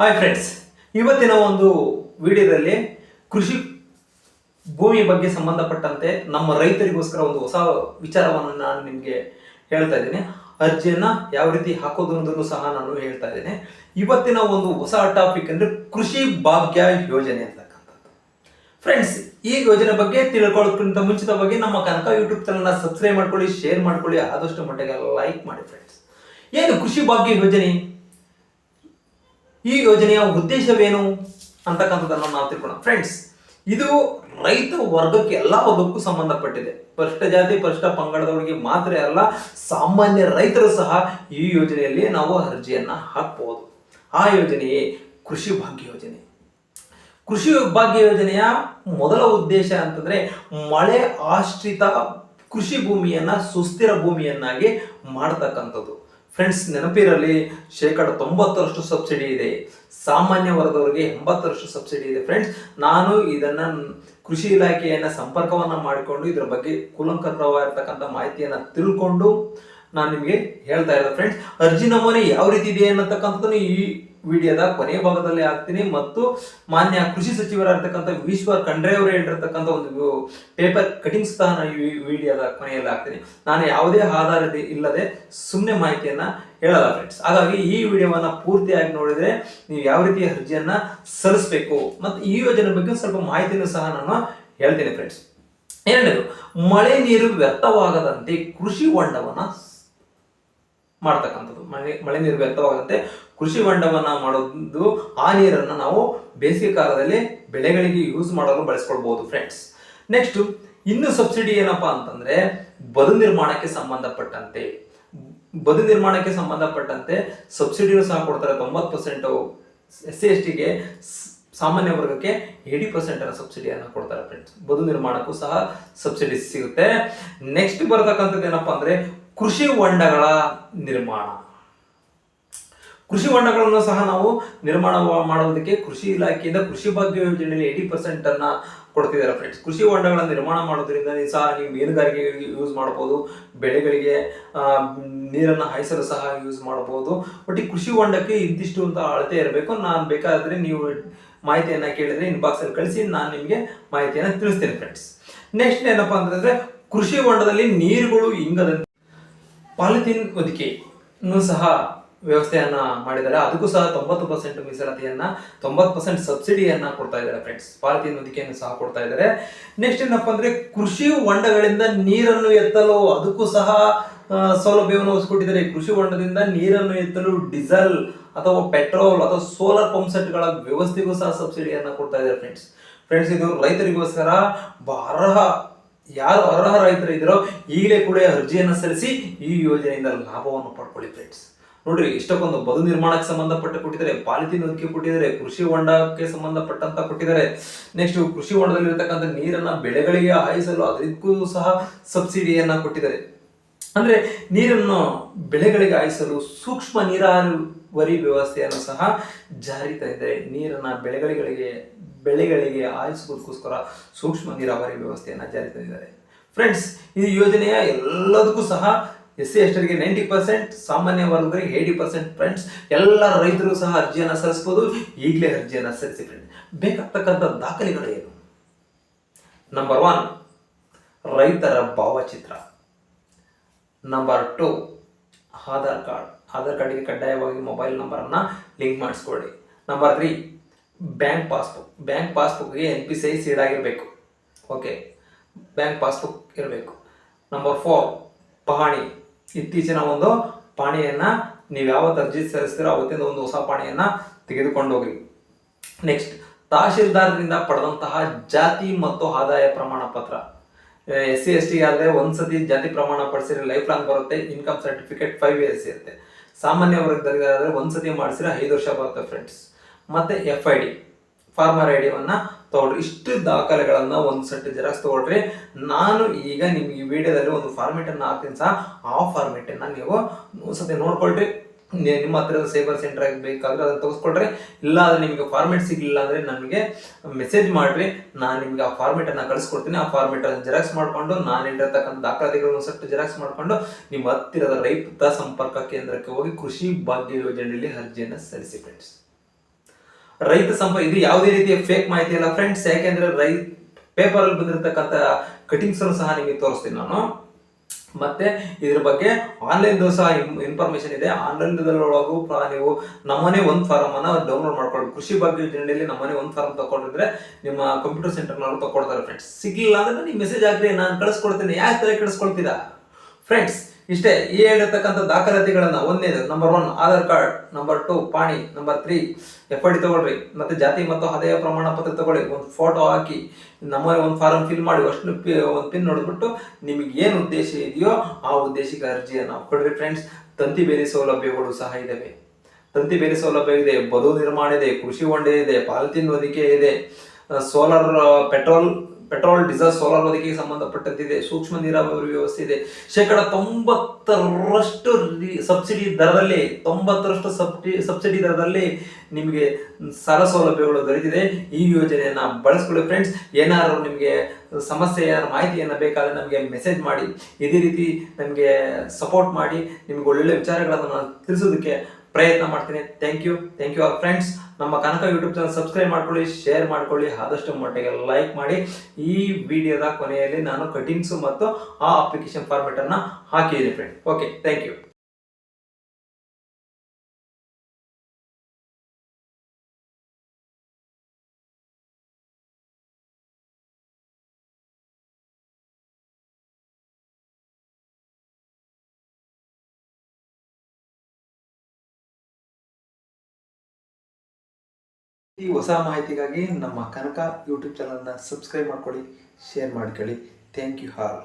Hi friends ಇವತ್ತಿನ ಒಂದು ವಿಡಿಯೋದಲ್ಲಿ ಕೃಷಿ ಭೂಮಿ ಬಗ್ಗೆ ಸಂಬಂಧಪಟ್ಟಂತೆ ನಮ್ಮ ರೈತರಿಗೋಸ್ಕರ ಒಂದು ಹೊಸ ವಿಚಾರವನ್ನು ನಾನು ನಿಮಗೆ ಹೇಳ್ತಾ ಇದ್ದೀನಿ. ಅರ್ಜಿಯನ್ನು ಯಾವ ರೀತಿ ಹಾಕೋದು ಅನ್ನೋದನ್ನು ಸಹ ನಾನು ಹೇಳ್ತಾ ಇದ್ದೀನಿ. ಇವತ್ತಿನ ಒಂದು ಹೊಸ ಟಾಪಿಕ್ ಅಂದರೆ ಕೃಷಿ ಭಾಗ್ಯ ಯೋಜನೆ ಅಂತಕ್ಕಂಥದ್ದು. ಫ್ರೆಂಡ್ಸ್ ಈ ಯೋಜನೆ ಬಗ್ಗೆ ತಿಳ್ಕೊಳ್ಳೋಕ್ಕಿಂತ ಮುಂಚಿತವಾಗಿ ನಮ್ಮ ಕನಕ ಯೂಟ್ಯೂಬ್ ಚಾನಲ್ನ ಸಬ್ಸ್ಕ್ರೈಬ್ ಮಾಡ್ಕೊಳ್ಳಿ ಶೇರ್ ಮಾಡ್ಕೊಳ್ಳಿ, ಆದಷ್ಟು ಮಟ್ಟಿಗೆ ಲೈಕ್ ಮಾಡಿ ಫ್ರೆಂಡ್ಸ್ ಏನು ಕೃಷಿ ಭಾಗ್ಯ ಯೋಜನೆ? ಈ ಯೋಜನೆಯ ಉದ್ದೇಶವೇನು ಅಂತಕ್ಕಂಥದ್ದನ್ನು ನಾವು ತಿಳ್ಕೊಳ್ಳೋಣ ಫ್ರೆಂಡ್ಸ್ ಇದು ರೈತ ವರ್ಗಕ್ಕೆ ಎಲ್ಲ ವರ್ಗಕ್ಕೂ ಸಂಬಂಧಪಟ್ಟಿದೆ. ಪರಿಷ್ಠ ಜಾತಿ, ಪರಿಷ್ಠ ಪಂಗಡದವರಿಗೆ ಮಾತ್ರ ಅಲ್ಲ, ಸಾಮಾನ್ಯ ರೈತರು ಸಹ ಈ ಯೋಜನೆಯಲ್ಲಿ ನಾವು ಅರ್ಜಿಯನ್ನು ಹಾಕಬಹುದು ಆ ಯೋಜನೆಯೇ ಕೃಷಿ ಭಾಗ್ಯ ಯೋಜನೆ. ಕೃಷಿ ಭಾಗ್ಯ ಯೋಜನೆಯ ಮೊದಲ ಉದ್ದೇಶ ಅಂತಂದ್ರೆ ಮಳೆ ಆಶ್ರಿತ ಕೃಷಿ ಭೂಮಿಯನ್ನ ಸುಸ್ಥಿರ ಭೂಮಿಯನ್ನಾಗಿ ಮಾಡ್ತಕ್ಕಂಥದ್ದು. ಫ್ರೆಂಡ್ಸ್, ನೆನಪಿರಲಿ, ಶೇಕಡ ತೊಂಬತ್ತರಷ್ಟು ಸಬ್ಸಿಡಿ ಇದೆ. ಸಾಮಾನ್ಯ ವರ್ಗದವರಿಗೆ ಎಂಬತ್ತರಷ್ಟು ಸಬ್ಸಿಡಿ ಇದೆ. ಫ್ರೆಂಡ್ಸ್, ನಾನು ಇದನ್ನು ಕೃಷಿ ಇಲಾಖೆಯನ್ನು ಸಂಪರ್ಕವನ್ನು ಮಾಡಿಕೊಂಡು, ಇದರ ಬಗ್ಗೆ ಕೂಲಂಕರವಾಗಿರ್ತಕ್ಕಂಥ ಮಾಹಿತಿಯನ್ನು ತಿಳ್ಕೊಂಡು, ನಾನು ನಿಮಗೆ ಹೇಳ್ತಾ ಇರೋದು. ಫ್ರೆಂಡ್ಸ್, ಅರ್ಜಿ ನಮೂನೆ ಯಾವ ರೀತಿ ಇದೆ ಅನ್ನತಕ್ಕಂಥದ್ದು ಈ ವಿಡಿಯೋದ ಕೊನೆಯ ಭಾಗದಲ್ಲಿ ಹಾಕ್ತೀನಿ. ಮತ್ತು ಮಾನ್ಯ ಕೃಷಿ ಸಚಿವರಾಗಿರ್ತಕ್ಕಂಥ ವಿಶ್ವ ಖಂಡ್ರೆ ಅವರು ಹೇಳಿರ್ತಕ್ಕಂಥ ಒಂದು ಪೇಪರ್ ಕಟಿಂಗ್ಸ್ ಸಹ ನಾನು ಈ ವಿಡಿಯೋದ ಕೊನೆಯಲ್ಲಿ ಹಾಕ್ತೀನಿ. ನಾನು ಯಾವುದೇ ಆಧಾರ ಇಲ್ಲದೆ ಸುಮ್ಮನೆ ಮಾಹಿತಿಯನ್ನ ಹೇಳಲ್ಲ ಫ್ರೆಂಡ್ಸ್ ಹಾಗಾಗಿ ಈ ವಿಡಿಯೋವನ್ನ ಪೂರ್ತಿಯಾಗಿ ನೋಡಿದ್ರೆ ನೀವು ಯಾವ ರೀತಿಯ ಅರ್ಜಿಯನ್ನ ಸಲ್ಲಿಸಬೇಕು ಮತ್ತು ಈ ಯೋಜನೆ ಬಗ್ಗೆ ಸ್ವಲ್ಪ ಮಾಹಿತಿಯನ್ನು ಸಹ ನಾನು ಹೇಳ್ತೀನಿ ಫ್ರೆಂಡ್ಸ್ ಎರಡನೇದು ಮಳೆ ನೀರು ವ್ಯರ್ಥವಾಗದಂತೆ ಕೃಷಿ ಹೊಂಡವನ್ನ ಮಾಡ್ತಕ್ಕಂಥದ್ದು. ಮಳೆ ಮಳೆ ನೀರು ವ್ಯರ್ಥವಾಗದಂತೆ ಕೃಷಿ ಹೊಂಡವನ್ನ ಮಾಡೋದು, ಆ ನೀರನ್ನು ನಾವು ಬೇಸಿಗೆ ಕಾಲದಲ್ಲಿ ಬೆಳೆಗಳಿಗೆ ಯೂಸ್ ಮಾಡಲು ಬಳಸ್ಕೊಳ್ಬಹುದು ಫ್ರೆಂಡ್ಸ್ ನೆಕ್ಸ್ಟ್ ಇನ್ನು ಸಬ್ಸಿಡಿ ಏನಪ್ಪಾ ಅಂತಂದ್ರೆ ಬದು ನಿರ್ಮಾಣಕ್ಕೆ ಸಂಬಂಧಪಟ್ಟಂತೆ. ಬದು ನಿರ್ಮಾಣಕ್ಕೆ ಸಂಬಂಧಪಟ್ಟಂತೆ ಸಬ್ಸಿಡಿನೂ ಸಹ ಕೊಡ್ತಾರೆ. ತೊಂಬತ್ತು ಪರ್ಸೆಂಟ್ ಎಸ್ ಸಿ ಎಸ್ ಟಿಗೆ ಸಾಮಾನ್ಯ ವರ್ಗಕ್ಕೆ ಏಯ್ಟಿ ಪರ್ಸೆಂಟ್ ಸಬ್ಸಿಡಿಯನ್ನು ಕೊಡ್ತಾರೆ ಫ್ರೆಂಡ್ಸ್ ಬದು ನಿರ್ಮಾಣಕ್ಕೂ ಸಹ ಸಬ್ಸಿಡಿ ಸಿಗುತ್ತೆ. ನೆಕ್ಸ್ಟ್ ಬರತಕ್ಕಂಥದ್ದು ಏನಪ್ಪಾ ಅಂದ್ರೆ ಕೃಷಿ ಹೊಂಡಗಳ ನಿರ್ಮಾಣ. ಕೃಷಿ ಹೊಂಡಗಳನ್ನು ಸಹ ನಾವು ನಿರ್ಮಾಣ ಮಾಡೋದಕ್ಕೆ ಕೃಷಿ ಇಲಾಖೆಯಿಂದ ಕೃಷಿ ಭಾಗ್ಯ ಯೋಜನೆಯಲ್ಲಿ ಏಯ್ಟಿ ಪರ್ಸೆಂಟ್ ಅನ್ನ ಕೊಡ್ತಿದ್ದಾರೆ ಫ್ರೆಂಡ್ಸ್ ಕೃಷಿ ಹೊಂಡಗಳ ನಿರ್ಮಾಣ ಮಾಡೋದ್ರಿಂದ ನೀವು ಸಹ ನೀವು ಮೀನುಗಾರಿಕೆಗಳಿಗೆ ಯೂಸ್ ಮಾಡಬಹುದು, ಬೆಳೆಗಳಿಗೆ ನೀರನ್ನು ಹಾಯಿಸಲು ಸಹ ಯೂಸ್ ಮಾಡಬಹುದು. ಬಟ್ ಈ ಕೃಷಿ ಹೊಂಡಕ್ಕೆ ಇಂತಿಷ್ಟು ಅಂತ ಅಳತೆ ಇರಬೇಕು. ನಾನು ಬೇಕಾದ್ರೆ ನೀವು ಮಾಹಿತಿಯನ್ನ ಕೇಳಿದ್ರೆ ಇನ್ಬಾಕ್ಸ್ ಅಲ್ಲಿ ಕಳಿಸಿ ನಾನು ನಿಮಗೆ ಮಾಹಿತಿಯನ್ನ ತಿಳಿಸ್ತೇನೆ ಫ್ರೆಂಡ್ಸ್ ನೆಕ್ಸ್ಟ್ ಏನಪ್ಪಾ ಅಂತಂದ್ರೆ ಕೃಷಿ ಹೊಂಡದಲ್ಲಿ ನೀರುಗಳು ಇಂಗದಂತೆ ಪಾಲಿಥೀನ್ ಹೊದಿಕೆಯನ್ನು ಸಹ ವ್ಯವಸ್ಥೆಯನ್ನ ಮಾಡಿದ್ದಾರೆ. ಅದಕ್ಕೂ ಸಹ ತೊಂಬತ್ತು ಪರ್ಸೆಂಟ್ ಮೀಸಲಾತಿಯನ್ನ, ತೊಂಬತ್ತು ಪರ್ಸೆಂಟ್ ಸಬ್ಸಿಡಿಯನ್ನ ಕೊಡ್ತಾ ಇದ್ದಾರೆ ಫ್ರೆಂಡ್ಸ್ ಪಾಲಿಥೀನ್ ಹೊದಿಕೆಯನ್ನು ಸಹ ಕೊಡ್ತಾ ಇದ್ದಾರೆ. ನೆಕ್ಸ್ಟ್ ಏನಪ್ಪ ಅಂದ್ರೆ ಕೃಷಿ ಹೊಂಡಗಳಿಂದ ನೀರನ್ನು ಎತ್ತಲು ಅದಕ್ಕೂ ಸಹ ಸೌಲಭ್ಯವನ್ನು ಒದಗಿಸಿಕೊಟ್ಟಿದ್ದಾರೆ. ಕೃಷಿ ಹೊಂಡದಿಂದ ನೀರನ್ನು ಎತ್ತಲು ಡೀಸೆಲ್ ಅಥವಾ ಪೆಟ್ರೋಲ್ ಅಥವಾ ಸೋಲಾರ್ ಪಂಪ್ ಸೆಟ್ಗಳ ವ್ಯವಸ್ಥೆಗೂ ಸಹ ಸಬ್ಸಿಡಿಯನ್ನ ಕೊಡ್ತಾ ಇದ್ದಾರೆ ಫ್ರೆಂಡ್ಸ್ ಫ್ರೆಂಡ್ಸ್ ಇದು ರೈತರಿಗೋಸ್ಕರ ಅರ್ಹ ಯಾರು ಅರ್ಹ ರೈತರು ಇದ್ರೋ ಈಗಲೇ ಕೂಡ ಅರ್ಜಿಯನ್ನು ಸಲ್ಲಿಸಿ ಈ ಯೋಜನೆಯಿಂದ ಲಾಭವನ್ನು ಪಡ್ಕೊಳ್ಳಿ ಫ್ರೆಂಡ್ಸ್ ನೋಡ್ರಿ, ಇಷ್ಟಕ್ಕೊಂದು ಬದು ನಿರ್ಮಾಣಕ್ಕೆ ಸಂಬಂಧಪಟ್ಟ ಕೊಟ್ಟಿದ್ದಾರೆ ಪಾಲಿಥೀನ್ ಅದಕ್ಕೆ ಕೊಟ್ಟಿದ್ದಾರೆ, ಕೃಷಿ ಹೊಂಡಕ್ಕೆ ಸಂಬಂಧಪಟ್ಟಂತ ಕೊಟ್ಟಿದ್ದಾರೆ. ನೆಕ್ಸ್ಟ್ ಕೃಷಿ ಹೊಂಡದಲ್ಲಿರ್ತಕ್ಕಂಥ ನೀರನ್ನ ಬೆಳೆಗಳಿಗೆ ಹಾಯಿಸಲು ಅದಕ್ಕೂ ಸಹ ಸಬ್ಸಿಡಿಯನ್ನ ಕೊಟ್ಟಿದ್ದಾರೆ. ಅಂದ್ರೆ ನೀರನ್ನು ಬೆಳೆಗಳಿಗೆ ಹಾಯಿಸಲು ಸೂಕ್ಷ್ಮ ನೀರಾವರಿ ವ್ಯವಸ್ಥೆಯನ್ನು ಸಹ ಜಾರಿ ತಂದಿದ್ದಾರೆ ನೀರನ್ನ ಬೆಳೆಗಳಿಗೆ ಬೆಳೆಗಳಿಗೆ ಆಯಿಸುವುದಕ್ಕೋಸ್ಕರ ಸೂಕ್ಷ್ಮ ನೀರಾವರಿ ವ್ಯವಸ್ಥೆಯನ್ನು ಜಾರಿ ತಂದಿದ್ದಾರೆ ಫ್ರೆಂಡ್ಸ್ ಈ ಯೋಜನೆಯ ಎಲ್ಲದಕ್ಕೂ ಸಹ ಎಸ್ ಸಿ ಎಸ್ಟರಿಗೆ ನೈಂಟಿ ಪರ್ಸೆಂಟ್ ಸಾಮಾನ್ಯ ವರ್ಗದವರಿಗೆ ಏಯ್ಟಿ ಪರ್ಸೆಂಟ್ ಫ್ರೆಂಡ್ಸ್ ಎಲ್ಲ ರೈತರು ಸಹ ಅರ್ಜಿಯನ್ನು ಸಲ್ಲಿಸ್ಬೋದು ಈಗಲೇ ಅರ್ಜಿಯನ್ನು ಸಲ್ಲಿಸಿ ಫ್ರೆಂಡ್ಸ್ ಬೇಕಾಗ್ತಕ್ಕಂಥ ದಾಖಲೆಗಳು ಏನು? ನಂಬರ್ ಒನ್ ರೈತರ ಭಾವಚಿತ್ರ. Number two Aadhaar card, Aadhaar ಕಾರ್ಡಿಗೆ ಕಡ್ಡಾಯವಾಗಿ ಮೊಬೈಲ್ ನಂಬರನ್ನು ಲಿಂಕ್ ಮಾಡಿಸ್ಕೊಳ್ಳಿ. Number three, bank passbook. Bank ಪಾಸ್ಬುಕ್ಗೆ N P C I seed ಆಗಿರಬೇಕು. ಓಕೆ, ಬ್ಯಾಂಕ್ ಪಾಸ್ಬುಕ್ ಇರಬೇಕು. ನಂಬರ್ ಫೋರ್ ಪಹಣಿ ಇತ್ತೀಚಿನ ಒಂದು ಪಾಣಿಯನ್ನು ನೀವು ಯಾವತ್ತು ಅರ್ಜಿ ಸಲ್ಲಿಸ್ತೀರೋ ಅವತ್ತಿಂದ ಒಂದು ಹೊಸ ಪಾಣಿಯನ್ನು ತೆಗೆದುಕೊಂಡು ಹೋಗಿ ನೆಕ್ಸ್ಟ್ ತಹಶೀಲ್ದಾರರಿಂದ ಪಡೆದಂತಹ ಜಾತಿ ಮತ್ತು ಆದಾಯ ಪ್ರಮಾಣ ಪತ್ರ ಎಸ್ ಸಿ ಎಸ್ ಟಿ ಆದರೆ ಒಂದ್ಸತಿ ಜಾತಿ ಪ್ರಮಾಣ ಪಡಿಸಿದ್ರೆ ಲೈಫ್ ಲಾಂಗ್ ಬರುತ್ತೆ ಇನ್ಕಮ್ ಸರ್ಟಿಫಿಕೇಟ್ ಫೈವ್ ಇಯರ್ಸ್ ಇರುತ್ತೆ. ಸಾಮಾನ್ಯ ವರ್ಗದಲ್ಲಿ ಆದರೆ ಒಂದ್ಸತಿ ಮಾಡಿಸಿದ್ರೆ ಐದು ವರ್ಷ ಬರುತ್ತೆ ಫ್ರೆಂಡ್ಸ್ ಮತ್ತೆ F I D farmer I ಡಿಯನ್ನ ತಗೊಳ್ರಿ. ಇಷ್ಟು ದಾಖಲೆಗಳನ್ನ ಒಂದು ಸೆಟ್ ಜೆರಾಕ್ಸ್ ತಗೊಳ್ರಿ. ನಾನು ಈಗ ನಿಮ್ಗೆ ಈ ವಿಡಿಯೋದಲ್ಲಿ ಒಂದು ಫಾರ್ಮೆಟ್ ಅನ್ನ ಹಾಕ್ತೀನಿ ಸಹ ಆ ಫಾರ್ಮೆಟ್ ಅನ್ನ ನೀವು ಒಂದ್ಸತಿ ನೋಡ್ಕೊಳ್ರಿ. ನಿಮ್ಮ ಹತ್ತಿರದ ಸೈಬರ್ ಸೆಂಟರ್ ಬೇಕಾದ್ರೆ ಅದನ್ನ ತೆಗೆಸ್ಕೊಳ್ರಿ ಇಲ್ಲ ಅಂದ್ರೆ ನಿಮಗೆ ಫಾರ್ಮೆಟ್ ಸಿಗ್ಲಿಲ್ಲ ಅಂದ್ರೆ ನಮಗೆ ಮೆಸೇಜ್ ಮಾಡ್ರಿ. ನಾನು ನಿಮ್ಗೆ ಆ ಫಾರ್ಮೆಟ್ ಅನ್ನ ಕಳಿಸ್ಕೊಡ್ತೀನಿ. ಆ ಫಾರ್ಮೆಟ್ ಅನ್ನ ಜೆರಾಕ್ಸ್ ಮಾಡ್ಕೊಂಡು, ನಾನು ಇಟ್ಟಿರ್ತಕ್ಕಂಥ ದಾಖಲಾತಿಗಳನ್ನು ಸೆಟ್ ಜೆರಾಕ್ಸ್ ಮಾಡ್ಕೊಂಡು, ನಿಮ್ಮ ಹತ್ತಿರದ ರೈತ ಸಂಪರ್ಕ ಕೇಂದ್ರಕ್ಕೆ ಹೋಗಿ ಕೃಷಿ ಭಾಗ್ಯ ಯೋಜನೆಯಲ್ಲಿ ಅರ್ಜಿಯನ್ನು ಸಲ್ಲಿಸಿ ಫ್ರೆಂಡ್ಸ್ ರೈತ ಸಂಪರ್ಕ ಇದು ಯಾವುದೇ ರೀತಿಯ ಫೇಕ್ ಮಾಹಿತಿ ಅಲ್ಲ ಫ್ರೆಂಡ್ಸ್ ಯಾಕೆಂದ್ರೆ ರೈ ಪೇಪರ್ ಅಲ್ಲಿ ಬಂದಿರತಕ್ಕಂಥ ಕಟಿಂಗ್ಸ್ ಸಹ ನಿಮಗೆ ತೋರಿಸ್ತೀನಿ ನಾನು. ಮತ್ತೆ ಇದ್ರ ಬಗ್ಗೆ ಆನ್ಲೈನ್ ಸಹ ಇನ್ಫಾರ್ಮೇಶನ್ ಇದೆ. ಆನ್ಲೈನ್ ಒಳಗೂ ನೀವು ನಮ್ಮನೆ ಒಂದು ಫಾರಮ್ ಅನ್ನ ಡೌನ್ಲೋಡ್ ಮಾಡ್ಕೊಳ್ಳಿ. ಕೃಷಿ ಬಗ್ಗೆ ಯೋಜನೆಯಲ್ಲಿ ನಮ್ಮನೆ ಒಂದು ಫಾರಮ್ ತಗೊಂಡಿದ್ರೆ ನಿಮ್ಮ ಕಂಪ್ಯೂಟರ್ ಸೆಂಟರ್ನವ್ರು ತಗೊಳ್ತಾರೆ ಫ್ರೆಂಡ್ಸ್ ಸಿಗ್ಲಿಲ್ಲ ಅಂದ್ರೆ ನೀವು ಮೆಸೇಜ್ ಹಾಕ್ರಿ, ನಾನು ಕಳಿಸ್ಕೊಡ್ತೀನಿ. ಯಾಕೆ ತಲೆ ಕೆಡಿಸ್ಕೊಳ್ತೀರಾ? ಫ್ರೆಂಡ್ಸ್ ಇಷ್ಟೇ, ಈ ಹೇಳಿರ್ತಕ್ಕಂಥ ದಾಖಲಾತಿಗಳನ್ನ ಒಂದನೇದು number one Aadhaar card number two ಪಾಣಿ number three F I D ತಗೊಳ್ರಿ, ಮತ್ತೆ ಜಾತಿ ಮತ್ತು ಆದಾಯ ಪ್ರಮಾಣ ಪತ್ರ ತಗೊಳ್ಳಿ, ಒಂದು ಫೋಟೋ ಹಾಕಿ ನಮ್ಮ ಒಂದು ಫಾರಂ ಫಿಲ್ ಮಾಡಿ ಅಷ್ಟು ಒಂದು ಪಿನ್ ನೋಡ್ಬಿಟ್ಟು ನಿಮಗೆ ಏನು ಉದ್ದೇಶ ಇದೆಯೋ ಆ ಉದ್ದೇಶಕ್ಕೆ ಅರ್ಜಿಯನ್ನು ಕೊಡ್ರಿ ಫ್ರೆಂಡ್ಸ್ ತಂತಿ ಬೇರೆ ಸೌಲಭ್ಯಗಳು ಸಹ ಇದ್ದಾವೆ ತಂತಿ ಬೇರೆ ಸೌಲಭ್ಯ ಇದೆ, ಬದು ನಿರ್ಮಾಣ ಇದೆ, ಕೃಷಿ ಹೊಂಡ ಇದೆ ಪಾಲಿಥಿನ್ ಹೊದಿಕೆ ಇದೆ solar petrol petrol, diesel, solar ಬದುಕಿಗೆ ಸಂಬಂಧಪಟ್ಟಂತಿದೆ ಸೂಕ್ಷ್ಮ ನೀರಾವರಿ ವ್ಯವಸ್ಥೆ ಇದೆ. ಶೇಕಡ ತೊಂಬತ್ತರಷ್ಟು ಸಬ್ಸಿಡಿ ದರದಲ್ಲಿ, ತೊಂಬತ್ತರಷ್ಟು ಸಬ್ಸಿಡಿ ಸಬ್ಸಿಡಿ ದರದಲ್ಲಿ ನಿಮಗೆ ಸಾಲ ಸೌಲಭ್ಯಗಳು ದೊರೆತಿದೆ. ಈ ಯೋಜನೆಯನ್ನು ಬಳಸ್ಕೊಳ್ಳಿ ಫ್ರೆಂಡ್ಸ್ ಏನಾದ್ರು ನಿಮಗೆ ಸಮಸ್ಯೆ, ಏನಾದ್ರು ಮಾಹಿತಿಯನ್ನು ಬೇಕಾದರೆ ನಮಗೆ ಮೆಸೇಜ್ ಮಾಡಿ. ಇದೇ ರೀತಿ ನಮಗೆ ಸಪೋರ್ಟ್ ಮಾಡಿ. ನಿಮ್ಗೆ ಒಳ್ಳೊಳ್ಳೆ ವಿಚಾರಗಳನ್ನು ನಾನು ತಿಳಿಸೋದಕ್ಕೆ ಪ್ರಯತ್ನ ಮಾಡ್ತೀನಿ. Thank you thank you our friends ನಮ್ಮ ಕನಕ ಯೂಟ್ಯೂಬ್ ಚಾನಲ್ ಸಬ್ಸ್ಕ್ರೈಬ್ ಮಾಡ್ಕೊಳ್ಳಿ ಶೇರ್ ಮಾಡ್ಕೊಳ್ಳಿ, ಆದಷ್ಟು ಮಟ್ಟಿಗೆ ಲೈಕ್ ಮಾಡಿ. ಈ ವಿಡಿಯೋದ ಕೊನೆಯಲ್ಲಿ ನಾನು ಕಟಿಂಗ್ಸು ಮತ್ತು ಆ ಅಪ್ಲಿಕೇಶನ್ ಫಾರ್ಮೆಟನ್ನು ಹಾಕಿದ್ದೀನಿ ಫ್ರೆಂಡ್ ಓಕೆ ಥ್ಯಾಂಕ್ ಯು ಈ ಹೊಸ ಮಾಹಿತಿಗಾಗಿ ನಮ್ಮ ಕನಕ ಯೂಟ್ಯೂಬ್ ಚಾನಲ್ನ ಸಬ್ಸ್ಕ್ರೈಬ್ ಮಾಡ್ಕೊಳ್ಳಿ ಶೇರ್ ಮಾಡ್ಕೊಳ್ಳಿ. Thank you hall